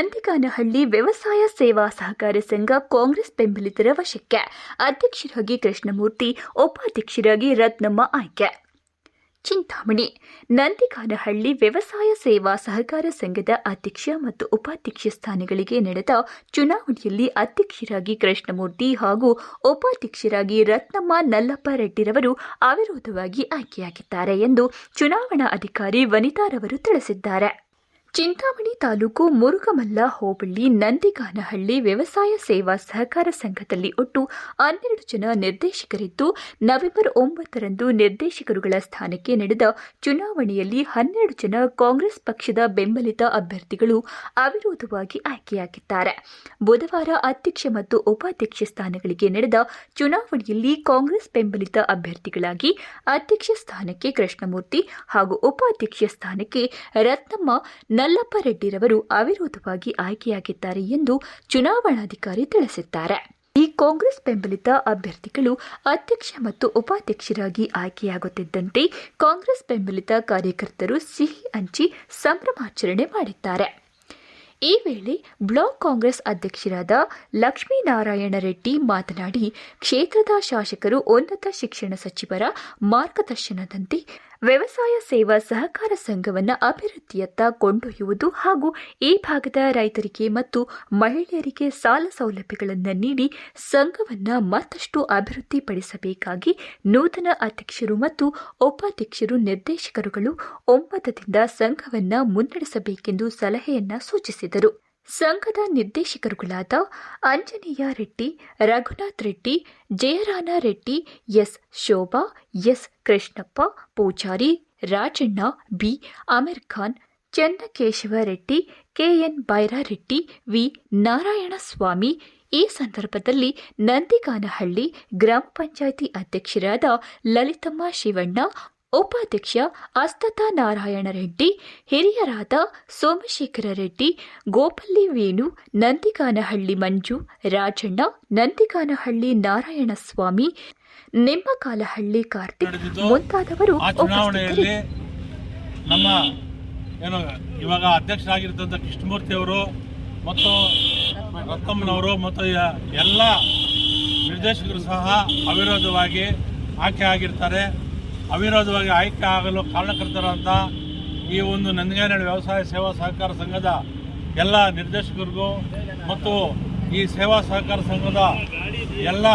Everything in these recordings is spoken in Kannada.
ನಂದಿಗಾನಹಳ್ಳಿ ವ್ಯವಸಾಯ ಸೇವಾ ಸಹಕಾರ ಸಂಘ ಕಾಂಗ್ರೆಸ್ ಬೆಂಬಲಿತರ ವಶಕ್ಕೆ. ಅಧ್ಯಕ್ಷರಾಗಿ ಕೃಷ್ಣಮೂರ್ತಿ, ಉಪಾಧ್ಯಕ್ಷರಾಗಿ ರತ್ನಮ್ಮ ಆಯ್ಕೆ. ಚಿಂತಾಮಣಿ, ನಂದಿಗಾನಹಳ್ಳಿ ವ್ಯವಸಾಯ ಸೇವಾ ಸಹಕಾರ ಸಂಘದ ಅಧ್ಯಕ್ಷ ಮತ್ತು ಉಪಾಧ್ಯಕ್ಷ ಸ್ಥಾನಗಳಿಗೆ ನಡೆದ ಚುನಾವಣೆಯಲ್ಲಿ ಅಧ್ಯಕ್ಷರಾಗಿ ಕೃಷ್ಣಮೂರ್ತಿ ಹಾಗೂ ಉಪಾಧ್ಯಕ್ಷರಾಗಿ ರತ್ನಮ್ಮ ನಲ್ಲಪ್ಪ ರೆಡ್ಡಿರವರು ಅವಿರೋಧವಾಗಿ ಆಯ್ಕೆಯಾಗಿದ್ದಾರೆ ಎಂದು ಚುನಾವಣಾ ಅಧಿಕಾರಿ ವನಿತಾರವರು ತಿಳಿಸಿದ್ದಾರೆ. ಚಿಂತಾಮಣಿ ತಾಲೂಕು ಮುರುಗಮಲ್ಲ ಹೋಬಳಿ ನಂದಿಗಾನಹಳ್ಳಿ ವ್ಯವಸಾಯ ಸೇವಾ ಸಹಕಾರ ಸಂಘದಲ್ಲಿ ಒಟ್ಟು ಹನ್ನೆರಡು ಜನ ನಿರ್ದೇಶಕರಿದ್ದು, ನವೆಂಬರ್ ಒಂಬತ್ತರಂದು ನಿರ್ದೇಶಕರುಗಳ ಸ್ಥಾನಕ್ಕೆ ನಡೆದ ಚುನಾವಣೆಯಲ್ಲಿ ಹನ್ನೆರಡು ಜನ ಕಾಂಗ್ರೆಸ್ ಪಕ್ಷದ ಬೆಂಬಲಿತ ಅಭ್ಯರ್ಥಿಗಳು ಅವಿರೋಧವಾಗಿ ಆಯ್ಕೆಯಾಗಿದ್ದಾರೆ. ಬುಧವಾರ ಅಧ್ಯಕ್ಷ ಮತ್ತು ಉಪಾಧ್ಯಕ್ಷ ಸ್ಥಾನಗಳಿಗೆ ನಡೆದ ಚುನಾವಣೆಯಲ್ಲಿ ಕಾಂಗ್ರೆಸ್ ಬೆಂಬಲಿತ ಅಭ್ಯರ್ಥಿಗಳಾಗಿ ಅಧ್ಯಕ್ಷ ಸ್ಥಾನಕ್ಕೆ ಕೃಷ್ಣಮೂರ್ತಿ ಹಾಗೂ ಉಪಾಧ್ಯಕ್ಷ ಸ್ಥಾನಕ್ಕೆ ರತ್ನಮ್ಮ ನಲ್ಲಪ್ಪ ರೆಡ್ಡಿರವರು ಅವಿರೋಧವಾಗಿ ಆಯ್ಕೆಯಾಗಿದ್ದಾರೆ ಎಂದು ಚುನಾವಣಾಧಿಕಾರಿ ತಿಳಿಸಿದ್ದಾರೆ. ಈ ಕಾಂಗ್ರೆಸ್ ಬೆಂಬಲಿತ ಅಭ್ಯರ್ಥಿಗಳು ಅಧ್ಯಕ್ಷ ಮತ್ತು ಉಪಾಧ್ಯಕ್ಷರಾಗಿ ಆಯ್ಕೆಯಾಗುತ್ತಿದ್ದಂತೆ ಕಾಂಗ್ರೆಸ್ ಬೆಂಬಲಿತ ಕಾರ್ಯಕರ್ತರು ಸಿಹಿ ಹಂಚಿ ಸಂಭ್ರಮಾಚರಣೆ ಮಾಡಿದ್ದಾರೆ. ಈ ವೇಳೆ ಬ್ಲಾಕ್ ಕಾಂಗ್ರೆಸ್ ಅಧ್ಯಕ್ಷರಾದ ಲಕ್ಷ್ಮೀನಾರಾಯಣ ರೆಡ್ಡಿ ಮಾತನಾಡಿ, ಕ್ಷೇತ್ರದ ಶಾಸಕರು ಉನ್ನತ ಶಿಕ್ಷಣ ಸಚಿವರ ಮಾರ್ಗದರ್ಶನದಂತೆ ವ್ಯವಸಾಯ ಸೇವಾ ಸಹಕಾರ ಸಂಘವನ್ನು ಅಭಿವೃದ್ಧಿಯತ್ತ ಕೊಂಡೊಯ್ಯುವುದು ಹಾಗೂ ಈ ಭಾಗದ ರೈತರಿಗೆ ಮತ್ತು ಮಹಿಳೆಯರಿಗೆ ಸಾಲ ಸೌಲಭ್ಯಗಳನ್ನು ನೀಡಿ ಸಂಘವನ್ನು ಮತ್ತಷ್ಟು ಅಭಿವೃದ್ಧಿಪಡಿಸಬೇಕಾಗಿ ನೂತನ ಅಧ್ಯಕ್ಷರು ಮತ್ತು ಉಪಾಧ್ಯಕ್ಷರು ನಿರ್ದೇಶಕರುಗಳು ಒಮ್ಮತದಿಂದ ಸಂಘವನ್ನು ಮುನ್ನಡೆಸಬೇಕೆಂದು ಸಲಹೆಯನ್ನ ಸೂಚಿಸಿದರು. ಸಂಘದ ನಿರ್ದೇಶಕರುಗಳಾದ Anjaneya Reddy, Raghunath Reddy, Jayarana Reddy, S Shobha, S Krishnappa, Poojari, Rajanna, B Aamir Khan Channakeshava Reddy KN Byrareddy V Narayanaswamy. ಈ ಸಂದರ್ಭದಲ್ಲಿ ನಂದಿಗಾನಹಳ್ಳಿ ಗ್ರಾಮ ಪಂಚಾಯಿತಿ ಅಧ್ಯಕ್ಷರಾದ ಲಲಿತಮ್ಮ ಶಿವಣ್ಣ ಉಪಾಧ್ಯಕ್ಷ ಅಸ್ತತಾ ನಾರಾಯಣ ರೆಡ್ಡಿ ಹಿರಿಯರಾದ ಸೋಮಶೇಖರ ರೆಡ್ಡಿ ಗೋಪಲ್ಲಿ ವೇಣು ನಂದಿಗಾನಹಳ್ಳಿ ಮಂಜು ರಾಜಣ್ಣ ನಂದಿಗಾನಹಳ್ಳಿ ನಾರಾಯಣಸ್ವಾಮಿ ನಿಮ್ಮಕಾಲಹಳ್ಳಿ ಕಾರ್ತಿಕ್ ಮುಂತಾದವರು ನಮ್ಮ ಏನು ಇವಾಗ ಅಧ್ಯಕ್ಷರಾಗಿರ್ತಂಥ ಕೃಷ್ಣಮೂರ್ತಿ ಅವರು ಮತ್ತು ರತ್ತಮ್ಮನವರು ಮತ್ತು ಎಲ್ಲ ನಿರ್ದೇಶಕರು ಸಹ ಅವಿರೋಧವಾಗಿ ಆಯ್ಕೆ ಆಗಿರ್ತಾರೆ. ಅವಿರೋಧವಾಗಿ ಆಯ್ಕೆ ಆಗಲು ಕಾರಣಕರ್ತರಾದಂಥ ಈ ಒಂದು ನಂದಿಗಾನಹಳ್ಳಿ ವ್ಯವಸಾಯ ಸೇವಾ ಸಹಕಾರ ಸಂಘದ ಎಲ್ಲ ನಿರ್ದೇಶಕರಿಗೂ ಮತ್ತು ಈ ಸೇವಾ ಸಹಕಾರ ಸಂಘದ ಎಲ್ಲ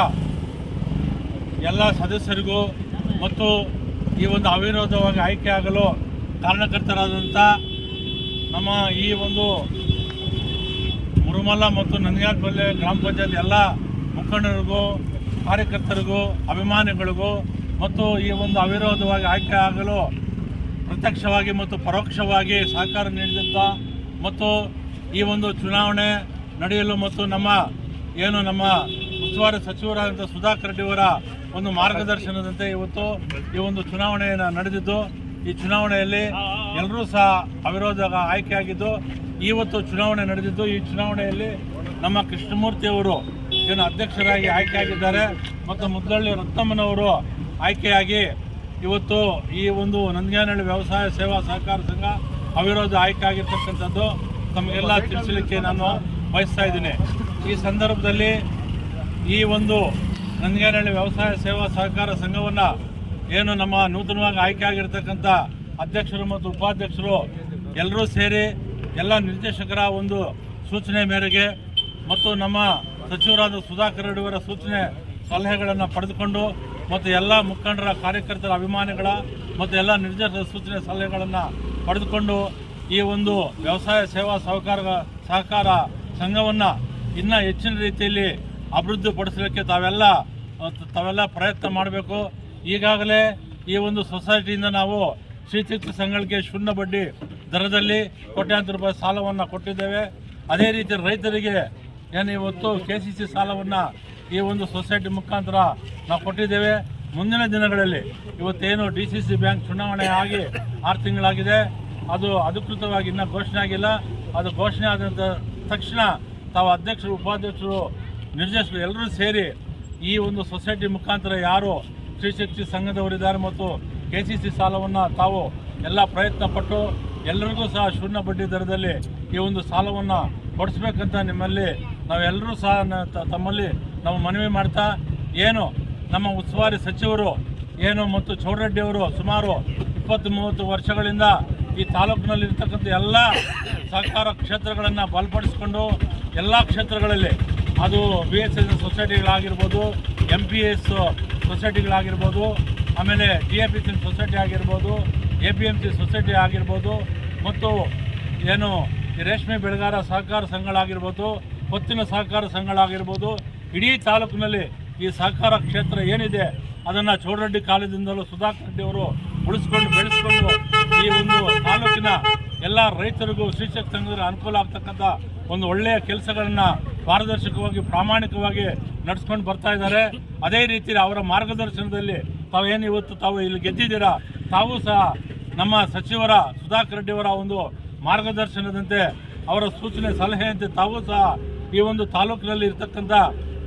ಎಲ್ಲ ಸದಸ್ಯರಿಗೂ ಮತ್ತು ಈ ಒಂದು ಅವಿರೋಧವಾಗಿ ಆಯ್ಕೆ ಆಗಲು ಕಾರಣಕರ್ತರಾದಂಥ ನಮ್ಮ ಈ ಒಂದು ಮುರುಮಲ್ಲ ಮತ್ತು ನಂದಿಗಾನಪಲ್ಲೆ ಗ್ರಾಮ ಪಂಚಾಯತ್ ಎಲ್ಲ ಮುಖಂಡರಿಗೂ, ಕಾರ್ಯಕರ್ತರಿಗೂ, ಅಭಿಮಾನಿಗಳಿಗೂ ಮತ್ತು ಈ ಒಂದು ಅವಿರೋಧವಾಗಿ ಆಯ್ಕೆ ಆಗಲು ಪ್ರತ್ಯಕ್ಷವಾಗಿ ಮತ್ತು ಪರೋಕ್ಷವಾಗಿ ಸಹಕಾರ ನೀಡಿದಂಥ ಮತ್ತು ಈ ಒಂದು ಚುನಾವಣೆ ನಡೆಯಲು ಮತ್ತು ನಮ್ಮ ಏನು ನಮ್ಮ ಉಸ್ತುವಾರಿ ಸಚಿವರಾದಂಥ ಸುಧಾಕರ್ ರೆಡ್ಡಿಯವರ ಒಂದು ಮಾರ್ಗದರ್ಶನದಂತೆ ಇವತ್ತು ಈ ಒಂದು ಚುನಾವಣೆಯನ್ನು ನಡೆದಿದ್ದು, ಈ ಚುನಾವಣೆಯಲ್ಲಿ ಎಲ್ಲರೂ ಸಹ ಅವಿರೋಧ ಆಯ್ಕೆಯಾಗಿದ್ದು, ಇವತ್ತು ಚುನಾವಣೆ ನಡೆದಿದ್ದು, ಈ ಚುನಾವಣೆಯಲ್ಲಿ ನಮ್ಮ ಕೃಷ್ಣಮೂರ್ತಿಯವರು ಏನು ಅಧ್ಯಕ್ಷರಾಗಿ ಆಯ್ಕೆಯಾಗಿದ್ದಾರೆ ಮತ್ತು ಮುದ್ದಳ್ಳಿ ರತ್ನಮ್ಮನವರು ಆಯ್ಕೆಯಾಗಿ ಇವತ್ತು ಈ ಒಂದು ನಂದಿಗಾನಹಳ್ಳಿ ವ್ಯವಸಾಯ ಸೇವಾ ಸಹಕಾರ ಸಂಘ ಅವಿರೋಧ ಆಯ್ಕೆ ಆಗಿರ್ತಕ್ಕಂಥದ್ದು ತಮಗೆಲ್ಲ ತಿಳಿಸಲಿಕ್ಕೆ ನಾನು ಬಯಸ್ತಾ ಇದ್ದೀನಿ. ಈ ಸಂದರ್ಭದಲ್ಲಿ ಈ ಒಂದು ನಂದಿಗಾನಹಳ್ಳಿ ವ್ಯವಸಾಯ ಸೇವಾ ಸಹಕಾರ ಸಂಘವನ್ನು ಏನು ನಮ್ಮ ನೂತನವಾಗಿ ಆಯ್ಕೆ ಆಗಿರ್ತಕ್ಕಂಥ ಅಧ್ಯಕ್ಷರು ಮತ್ತು ಉಪಾಧ್ಯಕ್ಷರು ಎಲ್ಲರೂ ಸೇರಿ ಎಲ್ಲ ನಿರ್ದೇಶಕರ ಒಂದು ಸೂಚನೆ ಮೇರೆಗೆ ಮತ್ತು ನಮ್ಮ ಸಚಿವರಾದ ಸುಧಾಕರ್ ರೆಡ್ಡಿಯವರ ಸೂಚನೆ ಸಲಹೆಗಳನ್ನು ಪಡೆದುಕೊಂಡು ಮತ್ತು ಎಲ್ಲ ಮುಖಂಡರ, ಕಾರ್ಯಕರ್ತರ ಅಭಿಮಾನಿಗಳ ಮತ್ತು ಎಲ್ಲ ನಿರ್ದೇಶನ ಸೂಚನೆ ಸಲಹೆಗಳನ್ನು ಪಡೆದುಕೊಂಡು ಈ ಒಂದು ವ್ಯವಸಾಯ ಸೇವಾ ಸಹಕಾರ ಸಹಕಾರ ಸಂಘವನ್ನು ಇನ್ನೂ ಹೆಚ್ಚಿನ ರೀತಿಯಲ್ಲಿ ಅಭಿವೃದ್ಧಿಪಡಿಸಲಿಕ್ಕೆ ತಾವೆಲ್ಲ ತಾವೆಲ್ಲ ಪ್ರಯತ್ನ ಮಾಡಬೇಕು. ಈಗಾಗಲೇ ಈ ಒಂದು ಸೊಸೈಟಿಯಿಂದ ನಾವು ಶ್ರೀಚಿತ್ರ ಸಂಘಗಳಿಗೆ ಶೂನ್ಯ ಬಡ್ಡಿ ದರದಲ್ಲಿ ಕೋಟ್ಯಾಂತರ ರೂಪಾಯಿ ಸಾಲವನ್ನು ಕೊಟ್ಟಿದ್ದೇವೆ. ಅದೇ ರೀತಿ ರೈತರಿಗೆ ಏನು ಇವತ್ತು ಕೆ ಸಿ ಸಿ ಸಾಲವನ್ನು ಈ ಒಂದು ಸೊಸೈಟಿ ಮುಖಾಂತರ ನಾವು ಕೊಟ್ಟಿದ್ದೇವೆ. ಮುಂದಿನ ದಿನಗಳಲ್ಲಿ ಇವತ್ತೇನು ಡಿ ಸಿ ಸಿ ಬ್ಯಾಂಕ್ ಚುನಾವಣೆ ಆಗಿ ಆರು ತಿಂಗಳಾಗಿದೆ. ಅದು ಅಧಿಕೃತವಾಗಿ ಇನ್ನೂ ಘೋಷಣೆ ಆಗಿಲ್ಲ. ಅದು ಘೋಷಣೆ ಆದಂಥ ತಕ್ಷಣ ತಾವು ಅಧ್ಯಕ್ಷರು, ಉಪಾಧ್ಯಕ್ಷರು, ನಿರ್ದೇಶಕರು ಎಲ್ಲರೂ ಸೇರಿ ಈ ಒಂದು ಸೊಸೈಟಿ ಮುಖಾಂತರ ಯಾರು ಶ್ರೀಶಕ್ತಿ ಸಂಘದವರಿದ್ದಾರೆ ಮತ್ತು ಕೆ ಸಿ ಸಿ ಸಾಲವನ್ನು ತಾವು ಎಲ್ಲ ಪ್ರಯತ್ನ ಪಟ್ಟು ಎಲ್ಲರಿಗೂ ಸಹ ಶೂನ್ಯ ಬಡ್ಡಿ ದರದಲ್ಲಿ ಈ ಒಂದು ಸಾಲವನ್ನು ಕೊಡಿಸ್ಬೇಕಂತ ನಿಮ್ಮಲ್ಲಿ ನಾವೆಲ್ಲರೂ ಸಹ ತಮ್ಮಲ್ಲಿ ನಾವು ಮನವಿ ಮಾಡ್ತಾ ಏನು ನಮ್ಮ ಉಸ್ತುವಾರಿ ಸಚಿವರು ಏನು ಮತ್ತು ಚೌಡರೆಡ್ಡಿ ಅವರು ಸುಮಾರು ಇಪ್ಪತ್ತು ಮೂವತ್ತು ವರ್ಷಗಳಿಂದ ಈ ತಾಲೂಕಿನಲ್ಲಿ ಇರ್ತಕ್ಕಂಥ ಎಲ್ಲ ಸಹಕಾರ ಕ್ಷೇತ್ರಗಳನ್ನು ಬಲಪಡಿಸಿಕೊಂಡು ಎಲ್ಲ ಕ್ಷೇತ್ರಗಳಲ್ಲಿ ಅದು ಬಿ ಎಸ್ ಎಸ್ ಸೊಸೈಟಿಗಳಾಗಿರ್ಬೋದು ಎಂ ಪಿ ಎಸ್ ಸೊಸೈಟಿಗಳಾಗಿರ್ಬೋದು, ಆಮೇಲೆ D A P C society ಆಗಿರ್ಬೋದು A P M C society ಆಗಿರ್ಬೋದು, ಮತ್ತು ಏನು ಈ ರೇಷ್ಮೆ ಬೆಳೆಗಾರ ಸಹಕಾರ ಸಂಘಗಳಾಗಿರ್ಬೋದು, ಹೊತ್ತಿನ ಸಹಕಾರ ಸಂಘಗಳಾಗಿರ್ಬೋದು, ಇಡೀ ತಾಲೂಕಿನಲ್ಲಿ ಈ ಸಹಕಾರ ಕ್ಷೇತ್ರ ಏನಿದೆ ಅದನ್ನು ಚೌಡರೆಡ್ಡಿ ಕಾಲದಿಂದಲೂ ಸುಧಾಕರ್ ರೆಡ್ಡಿ ಅವರು ಉಳಿಸ್ಕೊಂಡು ಬೆಳೆಸ್ಕೊಂಡು ಈ ಒಂದು ತಾಲೂಕಿನ ಎಲ್ಲ ರೈತರಿಗೂ ಶಿಕ್ಷಕ ಸಂಘದ ಅನುಕೂಲ ಆಗ್ತಕ್ಕಂಥ ಒಂದು ಒಳ್ಳೆಯ ಕೆಲಸಗಳನ್ನು ಪಾರದರ್ಶಕವಾಗಿ, ಪ್ರಾಮಾಣಿಕವಾಗಿ ನಡೆಸ್ಕೊಂಡು ಬರ್ತಾ ಇದ್ದಾರೆ. ಅದೇ ರೀತಿ ಅವರ ಮಾರ್ಗದರ್ಶನದಲ್ಲಿ ತಾವೇನು ಇವತ್ತು ತಾವು ಇಲ್ಲಿ ಗೆದ್ದಿದ್ದೀರಾ, ತಾವು ಸಹ ನಮ್ಮ ಸಚಿವರ ಸುಧಾಕರ್ ರೆಡ್ಡಿಯವರ ಒಂದು ಮಾರ್ಗದರ್ಶನದಂತೆ ಅವರ ಸೂಚನೆ, ಸಲಹೆಯಂತೆ ತಾವು ಸಹ ಈ ಒಂದು ತಾಲೂಕಿನಲ್ಲಿ ಇರ್ತಕ್ಕಂಥ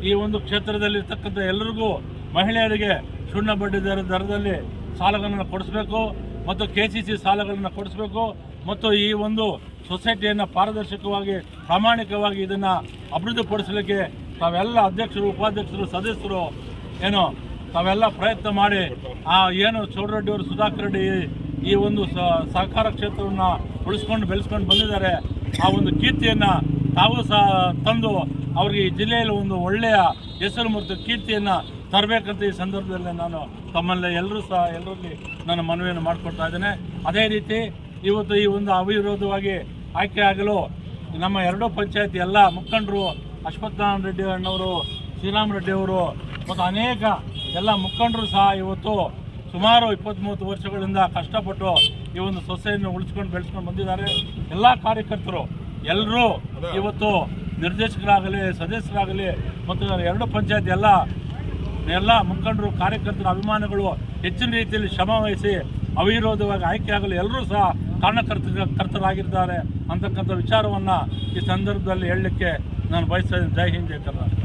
ಈ ಒಂದು ಕ್ಷೇತ್ರದಲ್ಲಿ ಇರ್ತಕ್ಕಂಥ ಎಲ್ಲರಿಗೂ ಮಹಿಳೆಯರಿಗೆ ಶೂನ್ಯ ಬಡ್ಡಿ ದರ ದರದಲ್ಲಿ ಸಾಲಗಳನ್ನು ಕೊಡಿಸಬೇಕು ಮತ್ತು ಕೆ ಸಿ ಸಿ ಸಾಲಗಳನ್ನು ಕೊಡಿಸಬೇಕು ಮತ್ತು ಈ ಒಂದು ಸೊಸೈಟಿಯನ್ನು ಪಾರದರ್ಶಕವಾಗಿ, ಪ್ರಾಮಾಣಿಕವಾಗಿ ಇದನ್ನು ಅಭಿವೃದ್ಧಿಪಡಿಸಲಿಕ್ಕೆ ತಾವೆಲ್ಲ ಅಧ್ಯಕ್ಷರು, ಉಪಾಧ್ಯಕ್ಷರು, ಸದಸ್ಯರು, ಏನು ತಾವೆಲ್ಲ ಪ್ರಯತ್ನ ಮಾಡಿ, ಆ ಏನು ಚೌಡರೆಡ್ಡಿಯವರು ಸುಧಾಕರ್ ರೆಡ್ಡಿ ಈ ಒಂದು ಸಹಕಾರ ಕ್ಷೇತ್ರವನ್ನು ಉಳಿಸ್ಕೊಂಡು ಬೆಳೆಸ್ಕೊಂಡು ಬಂದಿದ್ದಾರೆ. ಆ ಒಂದು ಕೀರ್ತಿಯನ್ನು ತಾವು ಸಹ ತಂದು ಅವರಿಗೆ ಈ ಜಿಲ್ಲೆಯಲ್ಲಿ ಒಂದು ಒಳ್ಳೆಯ ಹೆಸರು ಮತ್ತು ಕೀರ್ತಿಯನ್ನು ತರಬೇಕಂತ ಈ ಸಂದರ್ಭದಲ್ಲಿ ನಾನು ತಮ್ಮಲ್ಲಿ ಎಲ್ಲರೂ ಸಹ ಎಲ್ಲರಲ್ಲಿ ನಾನು ಮನವಿಯನ್ನು ಮಾಡಿಕೊಡ್ತಾ ಇದ್ದೇನೆ. ಅದೇ ರೀತಿ ಇವತ್ತು ಈ ಒಂದು ಅವಿರೋಧವಾಗಿ ಆಯ್ಕೆ ಆಗಲು ನಮ್ಮ ಎರಡೂ ಪಂಚಾಯತ್ ಎಲ್ಲ ಮುಖಂಡರು ಅಶ್ವತ್ಥನಾರಾಯಣ ರೆಡ್ಡಿ ಅಣ್ಣವರು, ಶ್ರೀರಾಮ್ ರೆಡ್ಡಿ ಅವರು ಮತ್ತು ಅನೇಕ ಎಲ್ಲ ಮುಖಂಡರು ಸಹ ಇವತ್ತು ಸುಮಾರು ಇಪ್ಪತ್ತ್ಮೂವತ್ತು ವರ್ಷಗಳಿಂದ ಕಷ್ಟಪಟ್ಟು ಈ ಒಂದು ಸೊಸೆಯನ್ನು ಉಳಿಸ್ಕೊಂಡು ಬೆಳೆಸ್ಕೊಂಡು ಬಂದಿದ್ದಾರೆ. ಎಲ್ಲ ಕಾರ್ಯಕರ್ತರು ಎಲ್ಲರೂ ಇವತ್ತು ನಿರ್ದೇಶಕರಾಗಲಿ ಸದಸ್ಯರಾಗಲಿ ಮತ್ತು ಎರಡು ಪಂಚಾಯತ್ ಎಲ್ಲ ಎಲ್ಲ ಮುಖಂಡರು ಕಾರ್ಯಕರ್ತರ ಅಭಿಮಾನಿಗಳು ಹೆಚ್ಚಿನ ರೀತಿಯಲ್ಲಿ ಶ್ರಮ ವಹಿಸಿ ಅವಿರೋಧವಾಗಿ ಆಯ್ಕೆಯಾಗಲು ಎಲ್ಲರೂ ಸಹ ಕಾರಣಕರ್ತ ಕರ್ತರಾಗಿದ್ದಾರೆ ಅಂತಕ್ಕಂಥ ವಿಚಾರವನ್ನು ಈ ಸಂದರ್ಭದಲ್ಲಿ ಹೇಳಲಿಕ್ಕೆ ನಾನು ಬಯಸ್ತಾ ಇದ್ದೀನಿ. ಜೈ ಹಿಂದ್ ಜೈ ಕರ್ನಾಟಕ.